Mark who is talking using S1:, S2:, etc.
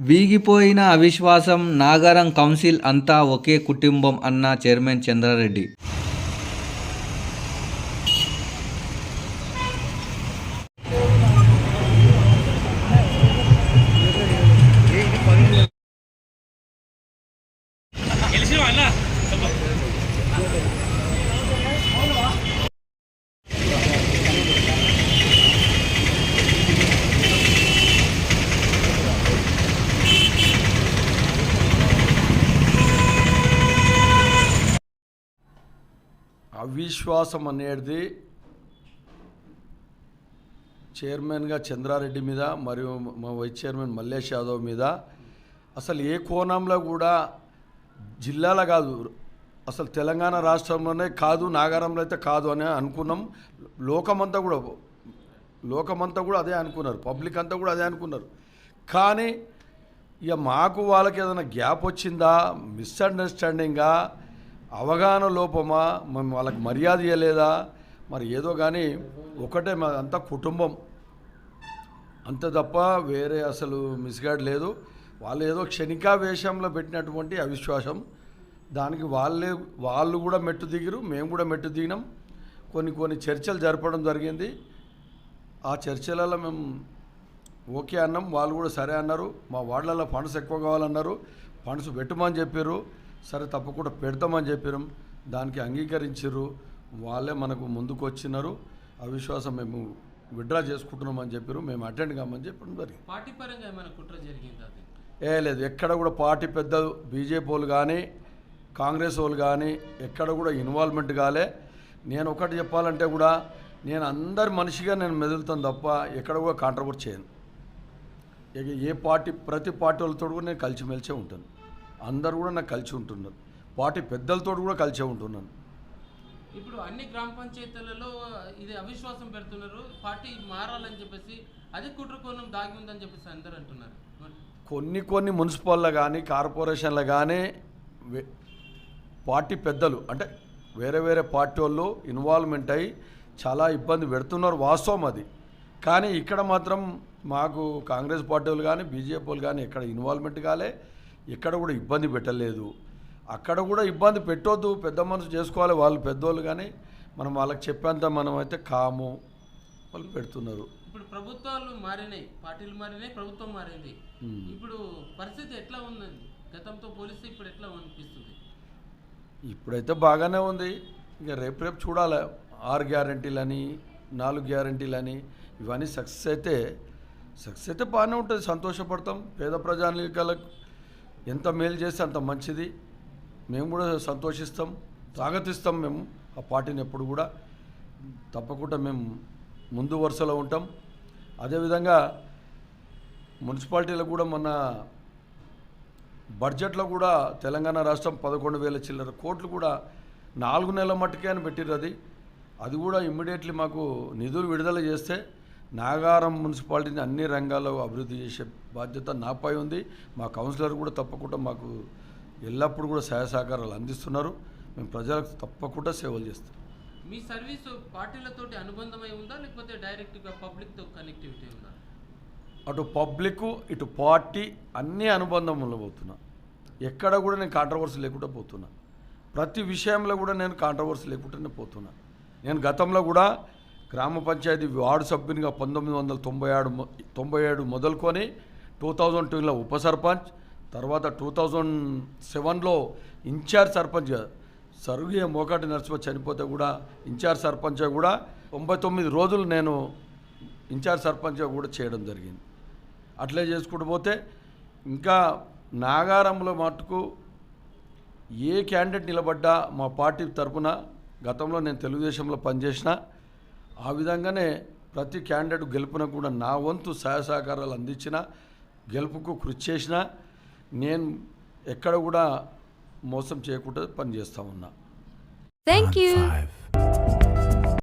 S1: వీగిపోయిన అవిశ్వాసం నాగరం కౌన్సిల్ అంతా ఒకే కుటుంబం అన్న చైర్మన్ చంద్రారెడ్డి.
S2: అవిశ్వాసం అనేది చైర్మన్గా చంద్రారెడ్డి మీద మరియు మా వైస్ చైర్మన్ మల్లేష్ యాదవ్ మీద. అసలు ఏ కోణంలో కూడా జిల్లాలో కాదు అసలు తెలంగాణ రాష్ట్రంలోనే కాదు నాగారంలో అయితే కాదు అని అనుకున్నాం. లోకమంతా కూడా లోకమంతా కూడా అదే అనుకున్నారు. పబ్లిక్ అంతా కూడా అదే అనుకున్నారు. కానీ ఇక మాకు వాళ్ళకి ఏదైనా గ్యాప్ వచ్చిందా మిస్అండర్స్టాండింగా అవగాహన లోపమా? మేము వాళ్ళకి మర్యాద ఇవ్వలేదా మరి ఏదో కానీ ఒకటే మా అంతా కుటుంబం. అంత తప్ప వేరే అసలు మిస్గాడ్ లేదు. వాళ్ళు ఏదో క్షణికావేశంలో పెట్టినటువంటి అవిశ్వాసం. దానికి వాళ్ళే వాళ్ళు కూడా మెట్టు దిగిరు మేము కూడా మెట్టు దిగినాం. కొన్ని కొన్ని చర్చలు జరపడం జరిగింది. ఆ చర్చలలో మేము ఓకే అన్నాం. వాళ్ళు కూడా సరే అన్నారు. మా వాళ్ళల్లో ఫండ్స్ ఎక్కువ కావాలన్నారు. ఫండ్స్ పెట్టమని చెప్పారు సరే తప్పకుండా పెడతామని చెప్పారు దానికి అంగీకరించారు వాళ్ళే మనకు ముందుకు వచ్చినారు అవిశ్వాసం మేము విడ్రా చేసుకుంటున్నామని చెప్పారు మేము అటెండ్ కామని చెప్పడం జరిగింది.
S3: పార్టీ పరంగా ఏమైనా కుట్ర జరిగింది
S2: ఏ లేదు ఎక్కడ కూడా పార్టీ పెద్దలు బీజేపీ వాళ్ళు కానీ కాంగ్రెస్ వాళ్ళు కానీ ఎక్కడ కూడా ఇన్వాల్వ్మెంట్ కాలే. నేను ఒకటి చెప్పాలంటే కూడా నేను అందరి మనిషిగా నేను మెదులుతాను తప్ప ఎక్కడ కూడా కాంట్రవర్ట్ చేయను. ఏ పార్టీ ప్రతి పార్టీ వాళ్ళతో కూడా నేను కలిసిమెలిసే ఉంటాను. అందరు కూడా నాకు కలిసి ఉంటున్నారు. పార్టీ పెద్దలతో కూడా కలిసే ఉంటున్నాను.
S3: ఇప్పుడు అన్ని గ్రామ పంచాయతీలలో ఇది అవిశ్వాసం పెడుతున్నారు. పార్టీ మారాలని చెప్పేసి అది కుట్ర కోణం దాగి ఉందని చెప్పేసి అందరూ అంటున్నారు.
S2: కొన్ని కొన్ని మున్సిపల్లో కానీ కార్పొరేషన్లో కానీ పార్టీ పెద్దలు అంటే వేరే వేరే పార్టీ వాళ్ళు ఇన్వాల్వ్మెంట్ అయ్యి చాలా ఇబ్బంది పెడుతున్నారు వాస్తవం అది. కానీ ఇక్కడ మాత్రం మాకు కాంగ్రెస్ పార్టీ వాళ్ళు కానీ బీజేపీ వాళ్ళు కానీ ఎక్కడ ఇన్వాల్వ్మెంట్ కాలే. ఎక్కడ కూడా ఇబ్బంది పెట్టలేదు. అక్కడ కూడా ఇబ్బంది పెట్టొద్దు పెద్ద మనసు చేసుకోవాలి వాళ్ళు పెద్దోళ్ళు కానీ మనం వాళ్ళకి చెప్పేంత మనం అయితే కాము వాళ్ళు పెడుతున్నారు.
S3: ఇప్పుడు ప్రభుత్వాలు మారినాయి పార్టీలు మారినాయి ప్రభుత్వం మారింది. ఇప్పుడు పరిస్థితి ఎట్లా ఉందండి? గతంతో పోలిస్తే ఇప్పుడు ఎట్లా అనిపిస్తుంది?
S2: ఇప్పుడైతే బాగానే ఉంది. ఇక రేపు రేపు చూడాలి. ఆరు గ్యారంటీలని నాలుగు గ్యారంటీలని ఇవన్నీ సక్సెస్ అయితే సక్సెస్ అయితే బాగానే ఉంటుంది. సంతోషపడతాం. పేద ప్రజానికాలకు ఎంత మేలు చేస్తే అంత మంచిది. మేము కూడా సంతోషిస్తాం స్వాగతిస్తాం మేము ఆ పార్టీని ఎప్పుడు కూడా. తప్పకుండా మేము ముందు వరుసలో ఉంటాం. అదేవిధంగా మున్సిపాలిటీలో కూడా మొన్న బడ్జెట్లో కూడా తెలంగాణ రాష్ట్రం పదకొండు వేల చిల్లర కోట్లు కూడా నాలుగు నెలల మట్టుకే అని పెట్టిర్రు అది. అది కూడా ఇమ్మీడియట్లీ మాకు నిధులు విడుదల చేస్తే నాగారం మున్సిపాలిటీని అన్ని రంగాల్లో అభివృద్ధి చేసే బాధ్యత నాపై ఉంది. మా కౌన్సిలర్ కూడా తప్పకుండా మాకు ఎల్లప్పుడూ కూడా సహాయ సహకారాలు అందిస్తున్నారు. మేము ప్రజలకు తప్పకుండా సేవలు చేస్తాం.
S3: మీ సర్వీసు పార్టీలతోటి అనుబంధమై ఉందా? లేకపోతే డైరెక్ట్గా పబ్లిక్తో కనెక్టివిటీ ఉందా?
S2: అటు పబ్లిక్ ఇటు పార్టీ అన్ని అనుబంధంలో పోతున్నా. ఎక్కడ కూడా నేను కాంట్రవర్సీ లేకుండా పోతున్నా. ప్రతి విషయంలో కూడా నేను కాంట్రవర్సీ లేకుండానే పోతున్నా. నేను గతంలో కూడా గ్రామ పంచాయతీ వార్డు సభ్యునిగా పంతొమ్మిది వందల తొంభై ఆడు తొంభై ఏడు మొదలుకొని టూ థౌజండ్ టూలో ఉప సర్పంచ్ తర్వాత టూ థౌజండ్ సెవెన్లో ఇన్ఛార్జ్ సర్పంచ్ సరుగే మోకాటి నరసింహ చనిపోతే కూడా ఇన్ఛార్జ్ సర్పంచ్ కూడా తొంభై తొమ్మిది రోజులు నేను ఇన్ఛార్జ్ సర్పంచ్ కూడా చేయడం జరిగింది. అట్లే చేసుకుంటూ పోతే ఇంకా నాగారంలో మటుకు ఏ క్యాండిడేట్ నిలబడ్డా మా పార్టీ తరపున గతంలో నేను తెలుగుదేశంలో పనిచేసిన ఆ విధంగానే ప్రతి క్యాండిడేట్ గెలుపున కూడా నా వంతు సహాయ సహకారాలు అందించిన గెలుపుకు కృషి చేసిన నేను ఎక్కడ కూడా మోసం చేయకుండా పనిచేస్తూ ఉన్నా
S4: Thank you.
S5: five.